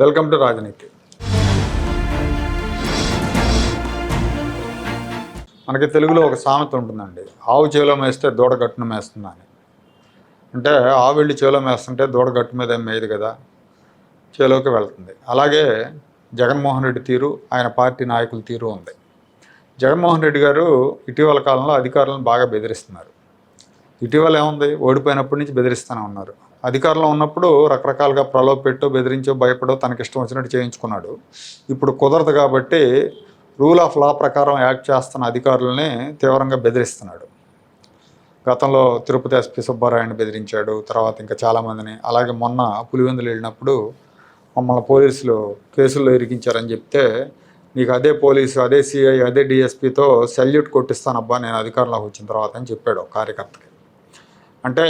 Welcome to రాజనీతి. మనకి తెలుగులో ఒక సామెత ఉంటుందండి. ఆవు చేలో మేస్తే దూడ గట్టున మేస్తుందని. అంటే ఆవు వెళ్ళి చేలో మేస్తుంటే దూడ గట్టు మీద మేయదు కదా చేలోకి వెళ్తుంది. అలాగే జగన్మోహన్ రెడ్డి తీరు ఆయన పార్టీ నాయకుల తీరు ఉంది. జగన్మోహన్ రెడ్డి గారు ఇటీవల కాలంలో అధికారులను బాగా బెదిరిస్తున్నారు. ఇటీవల ఏముంది? ఓడిపోయినప్పటి నుంచి బెదిరిస్తూనే ఉన్నారు. అధికారంలో ఉన్నప్పుడు రకరకాలుగా ప్రలోభ పెట్టో బెదిరించో భయపడో తనకి ఇష్టం వచ్చినట్టు చేయించుకున్నాడు. ఇప్పుడు కుదరదు కాబట్టి రూల్ ఆఫ్ లా ప్రకారం యాక్ట్ చేస్తున్న అధికారులని తీవ్రంగా బెదిరిస్తున్నాడు. గతంలో తిరుపతి ఎస్పీ సుబ్బారాయణ బెదిరించాడు తర్వాత ఇంకా చాలామందిని అలాగే మొన్న పులివెందులు వెళ్ళినప్పుడు మమ్మల్ని పోలీసులు కేసుల్లో ఇరికించారని చెప్తే నీకు అదే పోలీసు అదే సిఐ అదే డిఎస్పీతో సెల్యూట్ కొట్టిస్తానబ్బా నేను అధికారంలోకి వచ్చిన తర్వాత అని చెప్పాడు కార్యకర్తకి. అంటే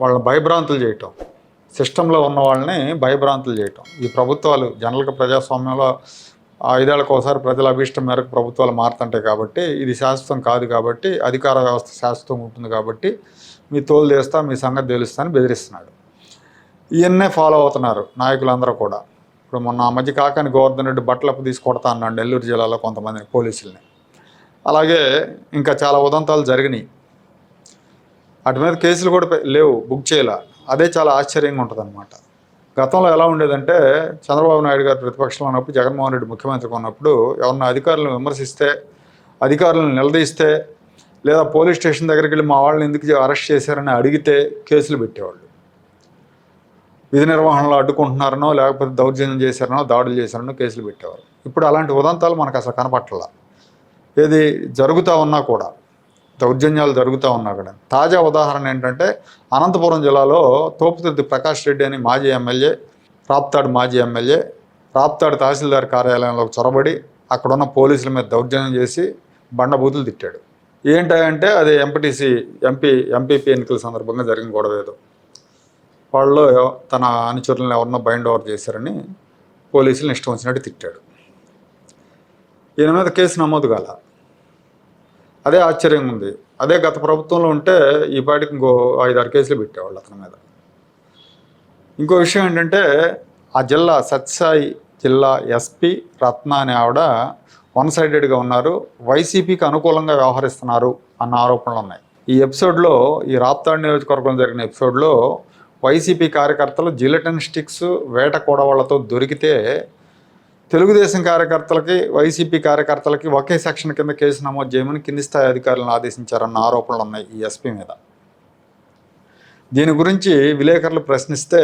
వాళ్ళని భయభ్రాంతులు చేయటం. సిస్టంలో ఉన్న వాళ్ళని భయభ్రాంతులు చేయటం. ఈ ప్రభుత్వాలు జనరల్గా ప్రజాస్వామ్యంలో ఐదేళ్ళకు ఒకసారి ప్రజల అభీష్టం మేరకు ప్రభుత్వాలు మారుతుంటాయి కాబట్టి ఇది శాశ్వతం కాదు కాబట్టి అధికార వ్యవస్థ శాశ్వతం ఉంటుంది కాబట్టి మీ తోలు చేస్తా మీ సంగతి తెలుస్తా అని బెదిరిస్తున్నాడు. ఇవన్నే ఫాలో అవుతున్నారు నాయకులందరూ కూడా. ఇప్పుడు మొన్న ఆ మధ్య కాకాని గోవర్ధన్ రెడ్డి బట్టలప్పు తీసుకొడతా అన్నాడు నెల్లూరు జిల్లాలో కొంతమందిని పోలీసుల్ని. అలాగే ఇంకా చాలా ఉదంతాలు జరిగినాయి. వాటి మీద కేసులు కూడా లేవు బుక్ చేయాల. అదే చాలా ఆశ్చర్యంగా ఉంటుంది అనమాట గతంలో ఎలా ఉండేదంటే చంద్రబాబు నాయుడు గారు ప్రతిపక్షంలో ఉన్నప్పుడు జగన్మోహన్ రెడ్డి ముఖ్యమంత్రిగా ఉన్నప్పుడు ఎవరన్నా అధికారులను విమర్శిస్తే అధికారులను నిలదీస్తే లేదా పోలీస్ స్టేషన్ దగ్గరికి వెళ్ళి మా వాళ్ళని ఎందుకు అరెస్ట్ చేశారని అడిగితే కేసులు పెట్టేవాళ్ళు. విధి నిర్వహణలో అడ్డుకుంటున్నారనో లేకపోతే దౌర్జన్యం చేశారనో దాడులు చేశారనో కేసులు పెట్టేవారు. ఇప్పుడు అలాంటి ఉదంతాలు మనకు అసలు కనపట్ల ఏది జరుగుతూ ఉన్నా కూడా. దౌర్జన్యాలు జరుగుతూ ఉన్నాయి అక్కడ. తాజా ఉదాహరణ ఏంటంటే అనంతపురం జిల్లాలో తోపుతుర్తి ప్రకాష్ రెడ్డి అని మాజీ ఎమ్మెల్యే రాప్తాడు మాజీ ఎమ్మెల్యే రాప్తాడు తహసీల్దార్ కార్యాలయంలోకి చొరబడి అక్కడున్న పోలీసుల మీద దౌర్జన్యం చేసి బండబూతులు తిట్టాడు. ఏంటంటే అది ఎంపీటీసీ ఎంపీ ఎంపీపీ ఎన్నికల సందర్భంగా జరిగిన గొడవ ఏదో. వాళ్ళు తన అనుచరులను ఎవరినో బైండ్ ఓవర్ చేశారని పోలీసులను ఇష్టం వచ్చినట్టు తిట్టాడు. ఈయన మీద కేసు నమోదు కాల. అదే ఆశ్చర్యంగా ఉంది. అదే గత ప్రభుత్వంలో ఉంటే ఈ పాటికి ఇంకో ఐదారు కేసులు పెట్టేవాళ్ళు అతని మీద. ఇంకో విషయం ఏంటంటే ఆ జిల్లా సత్సాయి జిల్లా ఎస్పీ రత్న అనే ఆవిడ వన్ సైడెడ్గా ఉన్నారు. వైసీపీకి అనుకూలంగా వ్యవహరిస్తున్నారు అన్న ఆరోపణలు ఉన్నాయి. ఈ ఎపిసోడ్లో ఈ రాప్తాడ్ నియోజకవర్గంలో జరిగిన ఎపిసోడ్లో వైసీపీ కార్యకర్తలు జిలెటన్ స్టిక్స్ వేట కూడవాళ్ళతో దొరికితే తెలుగుదేశం కార్యకర్తలకి వైసీపీ కార్యకర్తలకి ఒకే సెక్షన్ కింద కేసు నమోదు చేయమని కింది స్థాయి అధికారులను ఆదేశించారన్న ఆరోపణలు ఉన్నాయి ఈ ఎస్పీ మీద. దీని గురించి విలేకరులు ప్రశ్నిస్తే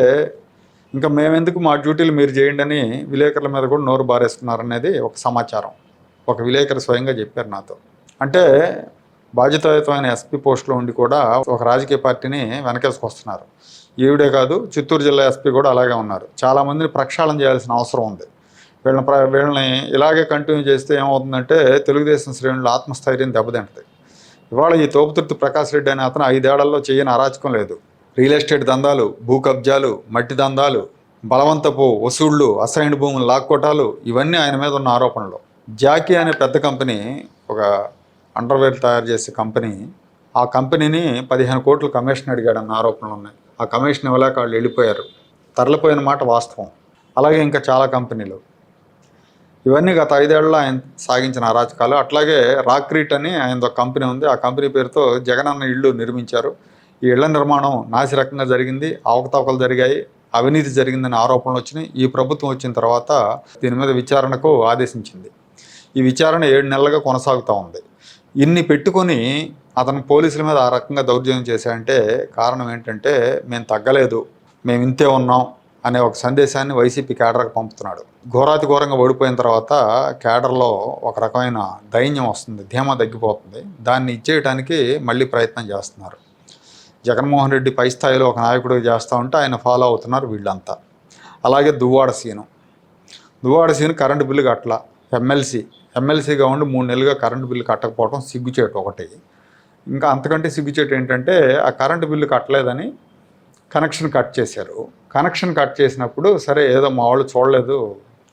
ఇంకా మేమెందుకు మా డ్యూటీలు మీరు చేయండి అని విలేకరుల మీద కూడా నోరు బారేసుకున్నారనేది ఒక సమాచారం. ఒక విలేకరు స్వయంగా చెప్పారు నాతో. అంటే బాధ్యతాయుతమైన ఎస్పీ పోస్టులో ఉండి కూడా ఒక రాజకీయ పార్టీని వెనకేసుకొస్తున్నారు ఈవిడే కాదు చిత్తూరు జిల్లా ఎస్పీ కూడా అలాగే ఉన్నారు. చాలామందిని ప్రక్షాళన చేయాల్సిన అవసరం ఉంది. వీళ్ళని ప్ర వీళ్ళని ఇలాగే కంటిన్యూ చేస్తే ఏమవుతుందంటే తెలుగుదేశం శ్రేణుల ఆత్మస్థైర్యం దెబ్బతింటుంది ఇవాళ ఈ తోపుతుర్తి ప్రకాష్ రెడ్డి అనే అతను ఐదేళ్ళలో చేయని అరాచకం లేదు. రియల్ ఎస్టేట్ దందాలు భూ కబ్జాలు మట్టి దందాలు బలవంతపు వసూళ్ళు అసైన్డ్ భూములు లాక్కోటాలు ఇవన్నీ ఆయన మీద ఉన్న ఆరోపణలు. జాకీ అనే పెద్ద కంపెనీ ఒక అండర్వేర్ తయారు చేసే కంపెనీ ఆ కంపెనీని పదిహేను కోట్లు కమిషన్ అడిగాడన్న ఆరోపణలు ఉన్నాయి. ఆ కమిషన్ ఇవ్వలేక వాళ్ళు వెళ్ళిపోయారు. తరలిపోయిన మాట వాస్తవం. అలాగే ఇంకా చాలా కంపెనీలు. ఇవన్నీ గత ఐదేళ్ళలో ఆయన సాగించిన అరాచకాలు. అట్లాగే రాక్రీట్ అని ఆయన ఒక కంపెనీ ఉంది. ఆ కంపెనీ పేరుతో జగనన్న ఇళ్ళు నిర్మించారు. ఈ ఇళ్ళ నిర్మాణం నాసిరకంగా జరిగింది. అవకతవకలు జరిగాయి. అవినీతి జరిగిందని ఆరోపణలు వచ్చినాయి. ఈ ప్రభుత్వం వచ్చిన తర్వాత దీని మీద విచారణకు ఆదేశించింది. ఈ విచారణ ఏడు నెలలుగా కొనసాగుతూ ఉంది. ఇన్ని పెట్టుకొని అతను పోలీసుల మీద ఆ రకంగా దౌర్జన్యం చేశాడంటే కారణం ఏంటంటే మేము తగ్గలేదు. మేము ఇంతే ఉన్నాం. అనే ఒక సందేశాన్ని వైసీపీ కేడర్కి పంపుతున్నాడు. ఘోరాతి ఘోరంగా ఓడిపోయిన తర్వాత కేడర్లో ఒక రకమైన దైన్యం వస్తుంది ధీమా తగ్గిపోతుంది. దాన్ని ఇచ్చేయడానికి మళ్ళీ ప్రయత్నం చేస్తున్నారు. జగన్మోహన్ రెడ్డి పై స్థాయిలో ఒక నాయకుడు చేస్తూ ఉంటే ఆయన ఫాలో అవుతున్నారు వీళ్ళంతా. అలాగే దువ్వాడ సీను. దువ్వాడ సీను కరెంటు బిల్లు కట్టల. ఎమ్మెల్సీ ఎమ్మెల్సీగా ఉండి మూడు నెలలుగా కరెంటు బిల్లు కట్టకపోవడం సిగ్గుచేటు ఒకటి. ఇంకా అంతకంటే సిగ్గుచేటు ఏంటంటే ఆ కరెంటు బిల్లు కట్టలేదని కనెక్షన్ కట్ చేశారు. కనెక్షన్ కట్ చేసినప్పుడు సరే ఏదో మా వాళ్ళు చూడలేదు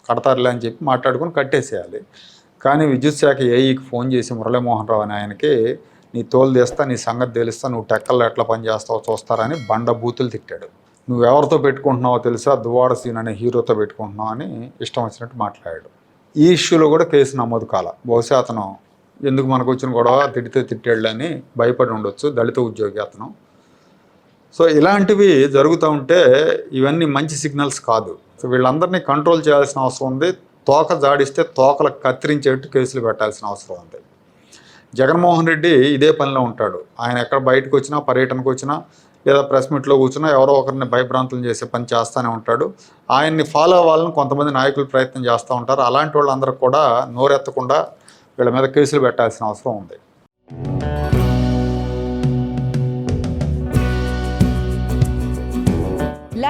కడతారులే అని చెప్పి మాట్లాడుకుని కట్టేసేయాలి. కానీ విద్యుత్ శాఖ ఏఈకి ఫోన్ చేసి మురళీమోహన్ రావు అని ఆయనకి నీ తోలు తీస్తా నీ సంగతి తెలుస్తా నువ్వు టెక్కల్లో ఎట్లా పని చేస్తావో చూస్తారని బండ బూతులు తిట్టాడు. నువ్వు ఎవరితో పెట్టుకుంటున్నావో తెలుసా? దువాడ సీన్ అనే హీరోతో పెట్టుకుంటున్నావు అని ఇష్టం వచ్చినట్టు మాట్లాడాడు. ఈ ఇష్యూలో కూడా కేసు నమోదు కాల. బహుశా అతను ఎందుకు మనకు వచ్చిన గొడవ తిడితే తిట్టాళ్ళని భయపడి ఉండొచ్చు దళిత ఉద్యోగి అతను. సో ఇలాంటివి జరుగుతూ ఉంటే ఇవన్నీ మంచి సిగ్నల్స్ కాదు. సో వీళ్ళందరినీ కంట్రోల్ చేయాల్సిన అవసరం ఉంది. తోక జాడిస్తే తోకలు కత్తిరించేట్టు కేసులు పెట్టాల్సిన అవసరం ఉంది. జగన్మోహన్ రెడ్డి ఇదే పనిలో ఉంటాడు. ఆయన ఎక్కడ బయటకు వచ్చినా పర్యటనకు వచ్చినా లేదా ప్రెస్ మీట్లో కూర్చున్నా ఎవరో ఒకరిని భయభ్రాంతులు చేసే పని చేస్తూనే ఉంటాడు. ఆయన్ని ఫాలో అవ్వాలని కొంతమంది నాయకులు ప్రయత్నం చేస్తూ ఉంటారు. అలాంటి వాళ్ళందరూ కూడా నోరెత్తకుండా వీళ్ళ మీద కేసులు పెట్టాల్సిన అవసరం ఉంది.